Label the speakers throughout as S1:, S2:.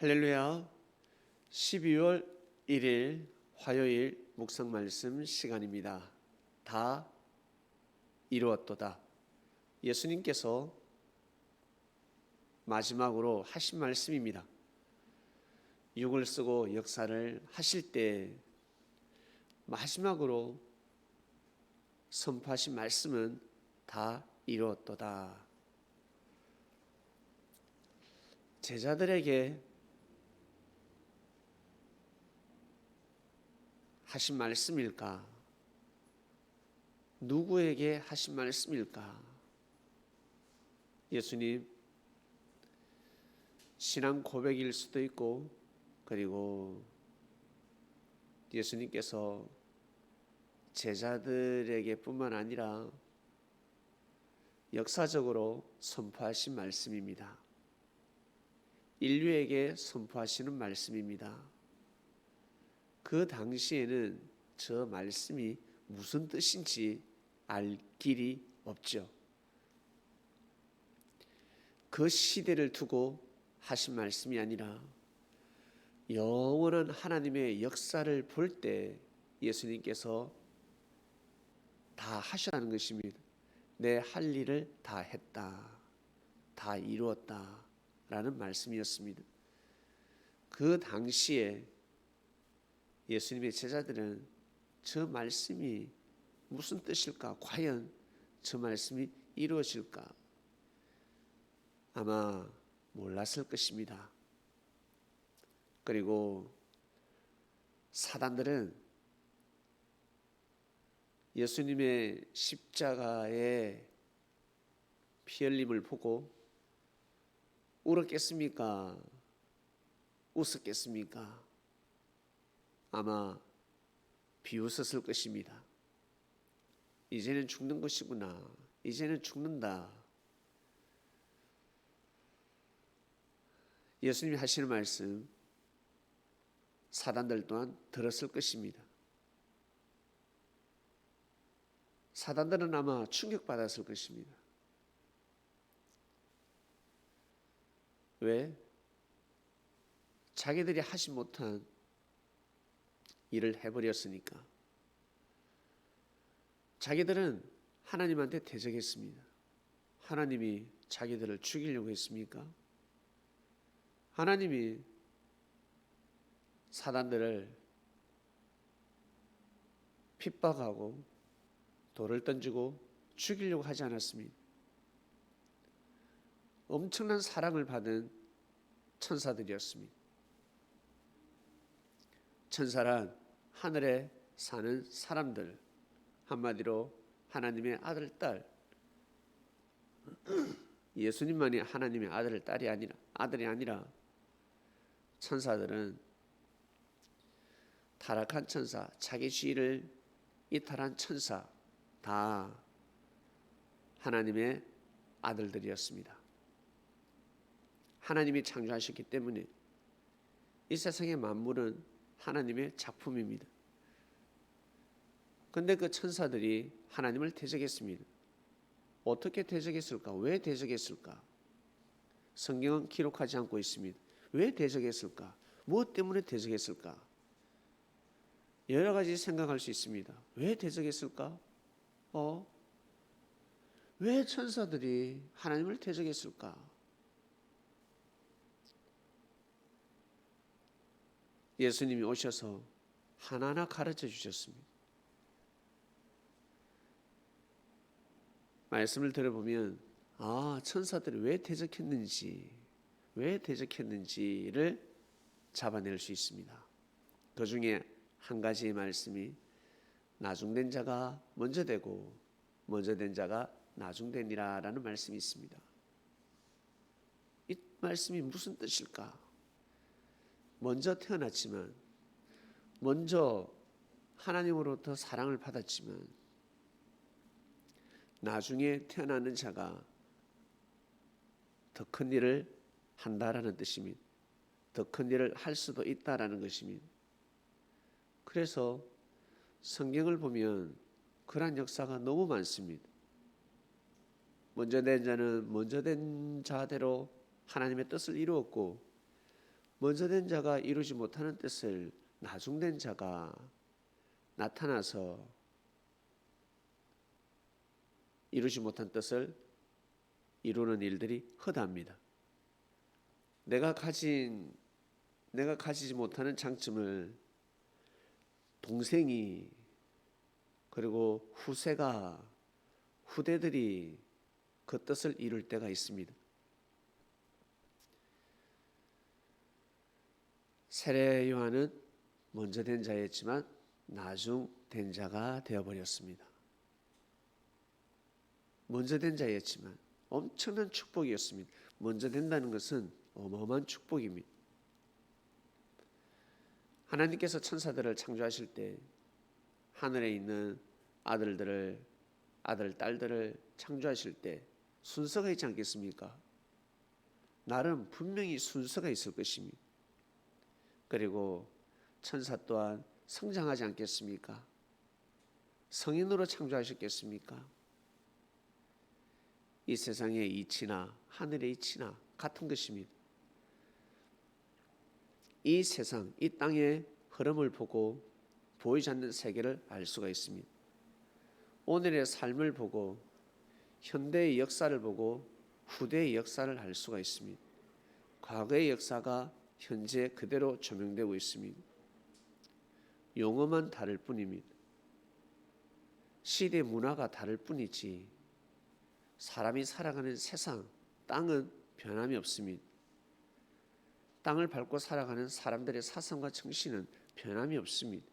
S1: 할렐루야. 12월 1일 화요일 묵상 말씀 시간입니다. 다 이루었도다. 예수님께서 마지막으로 하신 말씀입니다. 육을 쓰고 역사를 하실 때 마지막으로 선포하신 말씀은 다 이루었도다. 제자들에게 하신 말씀일까? 누구에게 하신 말씀일까? 예수님 신앙 고백일 수도 있고 그리고 예수님께서 제자들에게뿐만 아니라 역사적으로 선포하신 말씀입니다. 인류에게 선포하시는 말씀입니다. 그 당시에는 저 말씀이 무슨 뜻인지 알 길이 없죠. 그 시대를 두고 하신 말씀이 아니라 영원한 하나님의 역사를 볼 때 예수님께서 다 하셨다는 것입니다. 내 할 일을 다 했다. 다 이루었다. 라는 말씀이었습니다. 그 당시에 예수님의 제자들은 저 말씀이 무슨 뜻일까? 과연 저 말씀이 이루어질까? 아마 몰랐을 것입니다. 그리고 사단들은 예수님의 십자가의 피 흘림을 보고 울었겠습니까? 웃었겠습니까? 아마 비웃었을 것입니다. 이제는 죽는 것이구나. 이제는 죽는다. 예수님이 하시는 말씀 사단들 또한 들었을 것입니다. 사단들은 아마 충격받았을 것입니다. 왜? 자기들이 하지 못한 일을 해버렸으니까. 자기들은 하나님한테 대적했습니다. 하나님이 자기들을 죽이려고 했습니까? 하나님이 사단들을 핍박하고 돌을 던지고 죽이려고 하지 않았습니다. 엄청난 사랑을 받은 천사들이었습니다. 천사란 하늘에 사는 사람들 한마디로 하나님의 아들 딸 예수님만이 하나님의 아들 딸이 아니라 아들이 아니라 천사들은 타락한 천사 자기 지위를 이탈한 천사 다 하나님의 아들들이었습니다. 하나님이 창조하셨기 때문에 이 세상의 만물은 하나님의 작품입니다. 근데 그 천사들이 하나님을 대적했습니다. 어떻게 대적했을까? 왜 대적했을까? 성경은 기록하지 않고 있습니다. 왜 대적했을까? 무엇 때문에 대적했을까? 여러 가지 생각할 수 있습니다. 왜 대적했을까? 어? 왜 천사들이 하나님을 대적했을까? 예수님이 오셔서 하나하나 가르쳐 주셨습니다. 말씀을 들어보면 아 천사들이 왜 대적했는지 왜 대적했는지를 잡아낼 수 있습니다. 그 중에 한 가지의 말씀이 나중된 자가 먼저 되고 먼저 된 자가 나중되니라라는 말씀이 있습니다. 이 말씀이 무슨 뜻일까? 먼저 태어났지만 먼저 하나님으로부터 사랑을 받았지만 나중에 태어나는 자가 더 큰 일을 한다라는 뜻입니다. 더 큰 일을 할 수도 있다라는 것입니다. 그래서 성경을 보면 그러한 역사가 너무 많습니다. 먼저 된 자는 먼저 된 자대로 하나님의 뜻을 이루었고 먼저 된 자가 이루지 못하는 뜻을 나중된 자가 나타나서 이루지 못한 뜻을 이루는 일들이 허다합니다. 내가 가진 내가 가지지 못하는 장점을 동생이 그리고 후세가 후대들이 그 뜻을 이룰 때가 있습니다. 세례 요한은 먼저 된 자였지만 나중 된 자가 되어 버렸습니다. 먼저 된 자였지만 엄청난 축복이었습니다. 먼저 된다는 것은 어마어마한 축복입니다. 하나님께서 천사들을 창조하실 때 하늘에 있는 아들들을 아들 딸들을 창조하실 때 순서가 있지 않겠습니까? 나름 분명히 순서가 있을 것입니다. 그리고 천사 또한 성장하지 않겠습니까? 성인으로 창조하셨겠습니까? 이 세상의 이치나 하늘의 이치나 같은 것입니다. 이 세상, 이 땅의 흐름을 보고 보이지 않는 세계를 알 수가 있습니다. 오늘의 삶을 보고 현대의 역사를 보고 후대의 역사를 알 수가 있습니다. 과거의 역사가 현재 그대로 조명되고 있습니다. 용어만 다를 뿐입니다. 시대 문화가 다를 뿐이지 사람이 살아가는 세상, 땅은 변함이 없습니다. 땅을 밟고 살아가는 사람들의 사상과 정신은 변함이 없습니다.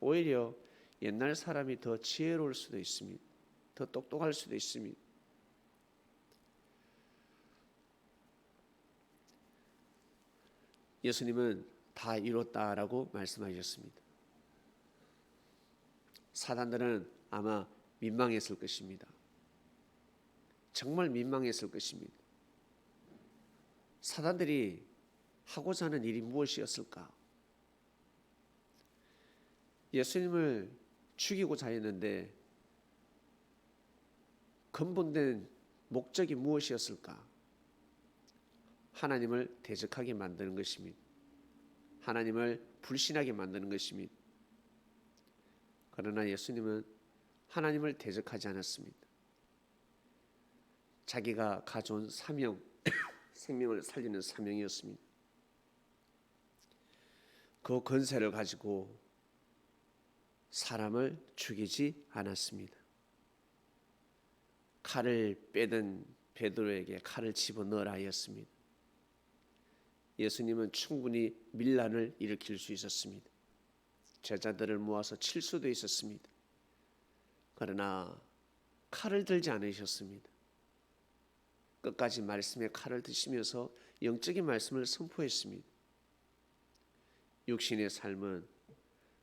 S1: 오히려 옛날 사람이 더 지혜로울 수도 있습니다. 더 똑똑할 수도 있습니다. 예수님은 다 이뤘다라고 말씀하셨습니다. 사단들은 아마 민망했을 것입니다. 정말 민망했을 것입니다. 사단들이 하고자 하는 일이 무엇이었을까? 예수님을 죽이고자 했는데 근본된 목적이 무엇이었을까? 하나님을 대적하게 만드는 것입니다. 하나님을 불신하게 만드는 것입니다. 그러나 예수님은 하나님을 대적하지 않았습니다. 자기가 가져온 사명, 생명을 살리는 사명이었습니다. 그 권세를 가지고 사람을 죽이지 않았습니다. 칼을 빼든 베드로에게 칼을 집어넣으라 하였습니다. 예수님은 충분히 밀란을 일으킬 수 있었습니다. 제자들을 모아서 칠 수도 있었습니다. 그러나 칼을 들지 않으셨습니다. 끝까지 말씀의 칼을 드시면서 영적인 말씀을 선포했습니다. 육신의 삶은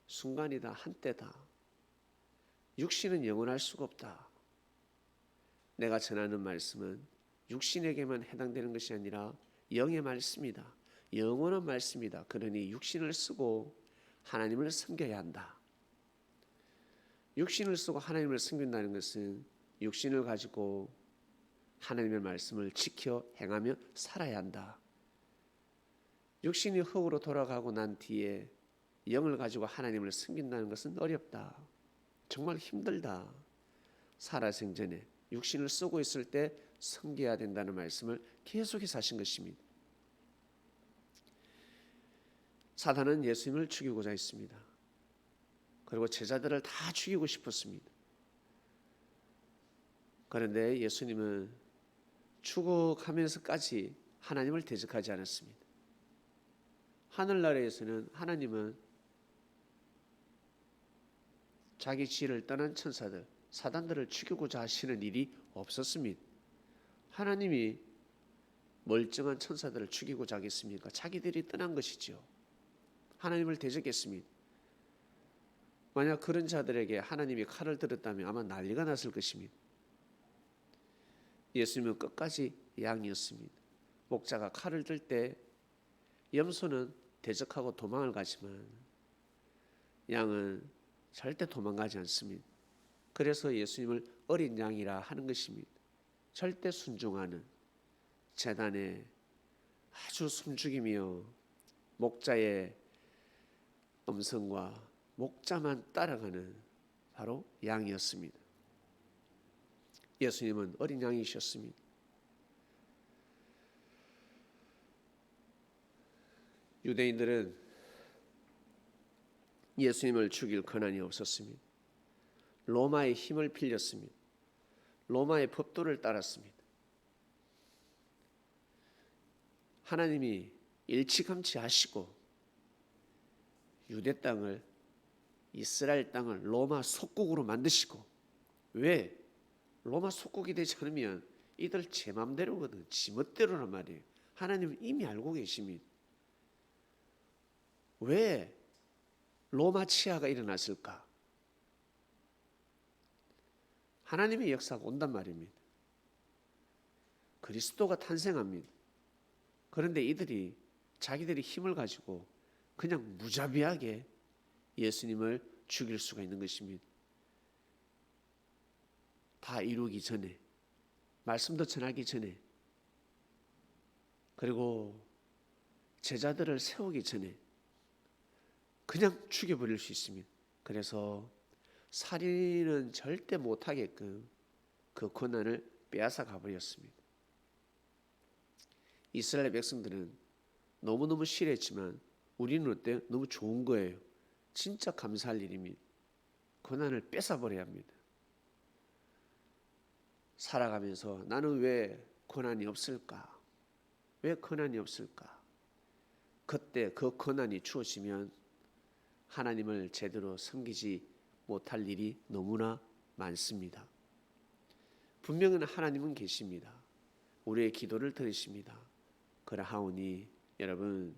S1: 순간이다 한때다. 육신은 영원할 수가 없다. 내가 전하는 말씀은 육신에게만 해당되는 것이 아니라 영의 말씀이다. 영원한 말씀이다. 그러니 육신을 쓰고 하나님을 섬겨야 한다. 육신을 쓰고 하나님을 섬긴다는 것은 육신을 가지고 하나님의 말씀을 지켜 행하며 살아야 한다. 육신이 흙으로 돌아가고 난 뒤에 영을 가지고 하나님을 섬긴다는 것은 어렵다. 정말 힘들다. 살아생전에 육신을 쓰고 있을 때 섬겨야 된다는 말씀을 계속해서 하신 것입니다. 사단은 예수님을 죽이고자 했습니다. 그리고 제자들을 다 죽이고 싶었습니다. 그런데 예수님은 죽어가면서까지 하나님을 대적하지 않았습니다. 하늘나라에서는 하나님은 자기 지를 떠난 천사들, 사단들을 죽이고자 하시는 일이 없었습니다. 하나님이 멀쩡한 천사들을 죽이고자 하겠습니까? 자기들이 떠난 것이죠. 하나님을 대적했습니다. 만약 그런 자들에게 하나님이 칼을 들었다면 아마 난리가 났을 것입니다. 예수님은 끝까지 양이었습니다. 목자가 칼을 들 때 염소는 대적하고 도망을 가지만 양은 절대 도망가지 않습니다. 그래서 예수님을 어린 양이라 하는 것입니다. 절대 순종하는 재단에 아주 숨죽이며 목자의 음성과 목자만 따라가는 바로 양이었습니다. 예수님은 어린 양이셨습니다. 유대인들은 예수님을 죽일 권한이 없었습니다. 로마의 힘을 빌렸습니다. 로마의 법도를 따랐습니다. 하나님이 일치감치 하시고 유대 땅을 이스라엘 땅을 로마 속국으로 만드시고 왜 로마 속국이 되지 않으면 이들 제 맘대로거든 지 멋대로란 말이에요. 하나님은 이미 알고 계십니다. 왜 로마 치하가 일어났을까? 하나님의 역사가 온단 말입니다. 그리스도가 탄생합니다. 그런데 이들이 자기들이 힘을 가지고 그냥 무자비하게 예수님을 죽일 수가 있는 것입니다. 다 이루기 전에, 말씀도 전하기 전에, 그리고 제자들을 세우기 전에 그냥 죽여버릴 수 있습니다. 그래서 살인은 절대 못하게끔 그 권한을 빼앗아 가버렸습니다. 이스라엘 백성들은 너무너무 싫었지만 우리는 어때 너무 좋은 거예요. 진짜 감사할 일입니다. 권한을 뺏어버려야 합니다. 살아가면서 나는 왜 권한이 없을까? 왜 권한이 없을까? 그때 그 권한이 주어지면 하나님을 제대로 섬기지 못할 일이 너무나 많습니다. 분명은 하나님은 계십니다. 우리의 기도를 들으십니다. 그러하오니 여러분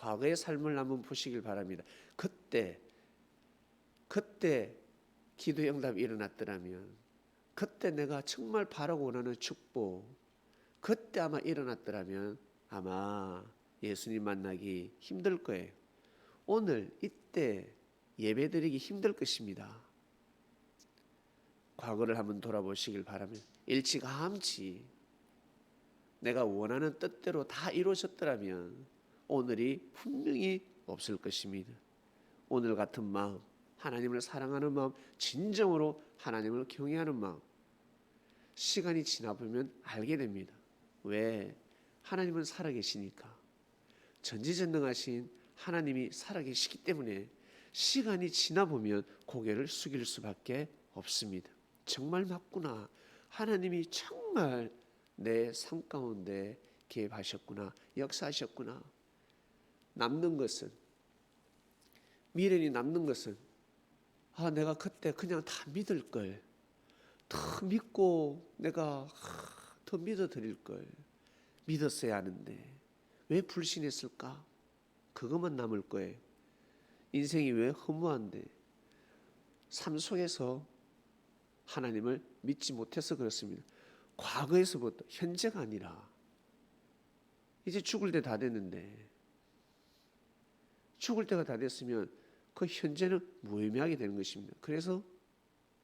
S1: 과거의 삶을 한번 보시길 바랍니다. 그때 그때 기도 응답이 일어났더라면 그때 내가 정말 바라고 원하는 축복 그때 아마 일어났더라면 아마 예수님 만나기 힘들 거예요. 오늘 이때 예배드리기 힘들 것입니다. 과거를 한번 돌아보시길 바라면 일찌감치 내가 원하는 뜻대로 다 이루어졌더라면 오늘이 분명히 없을 것입니다. 오늘 같은 마음, 하나님을 사랑하는 마음, 진정으로 하나님을 경외하는 마음, 시간이 지나 보면 알게 됩니다. 왜? 하나님은 살아계시니까. 전지전능하신 하나님이 살아계시기 때문에 시간이 지나 보면 고개를 숙일 수밖에 없습니다. 정말 맞구나. 하나님이 정말 내 삶 가운데 개입하셨구나. 역사하셨구나. 남는 것은 미련이 남는 것은 아 내가 그때 그냥 다 믿을 걸. 더 믿고 내가 더 믿어 드릴 걸. 믿었어야 하는데 왜 불신했을까? 그것만 남을 거예요. 인생이 왜 허무한데 삶 속에서 하나님을 믿지 못해서 그렇습니다. 과거에서부터 현재가 아니라 이제 죽을 때 다 됐는데 죽을 때가 다 됐으면 그 현재는 무의미하게 되는 것입니다. 그래서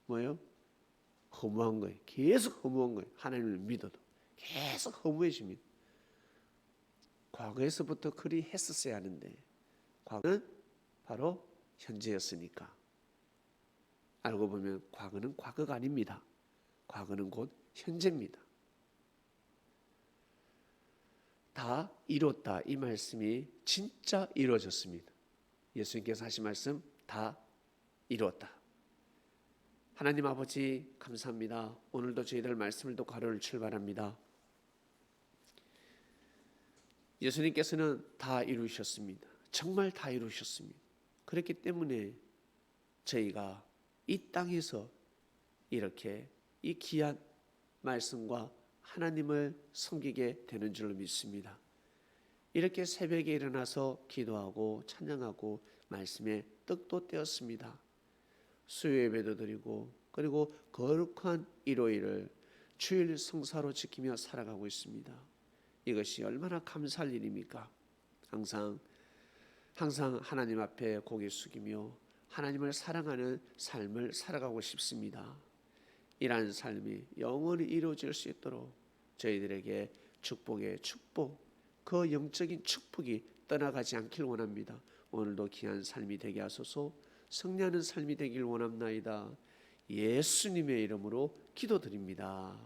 S1: 뭐예요? 허무한 거예요. 계속 허무한 거예요. 하나님을 믿어도 계속 허무해집니다. 과거에서부터 그리 했었어야 하는데 과거는 바로 현재였으니까 알고 보면 과거는 과거가 아닙니다. 과거는 곧 현재입니다. 다 이뤘다 이 말씀이 진짜 이루어졌습니다. 예수님께서 하신 말씀 다 이루었다. 하나님 아버지 감사합니다. 오늘도 저희들 말씀을 듣고 하루를 출발합니다. 예수님께서는 다 이루셨습니다. 정말 다 이루셨습니다. 그렇기 때문에 저희가 이 땅에서 이렇게 이 귀한 말씀과 하나님을 섬기게 되는 줄로 믿습니다. 이렇게 새벽에 일어나서 기도하고 찬양하고 말씀에 떡도 떼었습니다. 수요 예배도 드리고 그리고 거룩한 일요일을 주일 성사로 지키며 살아가고 있습니다. 이것이 얼마나 감사할 일입니까? 항상 항상 하나님 앞에 고개 숙이며 하나님을 사랑하는 삶을 살아가고 싶습니다. 이러한 삶이 영원히 이루어질 수 있도록 저희들에게 축복의 축복, 그 영적인 축복이 떠나가지 않길 원합니다. 오늘도 귀한 삶이 되게 하소서. 승리하는 삶이 되길 원합나이다. 예수님의 이름으로 기도드립니다.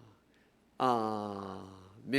S1: 아멘.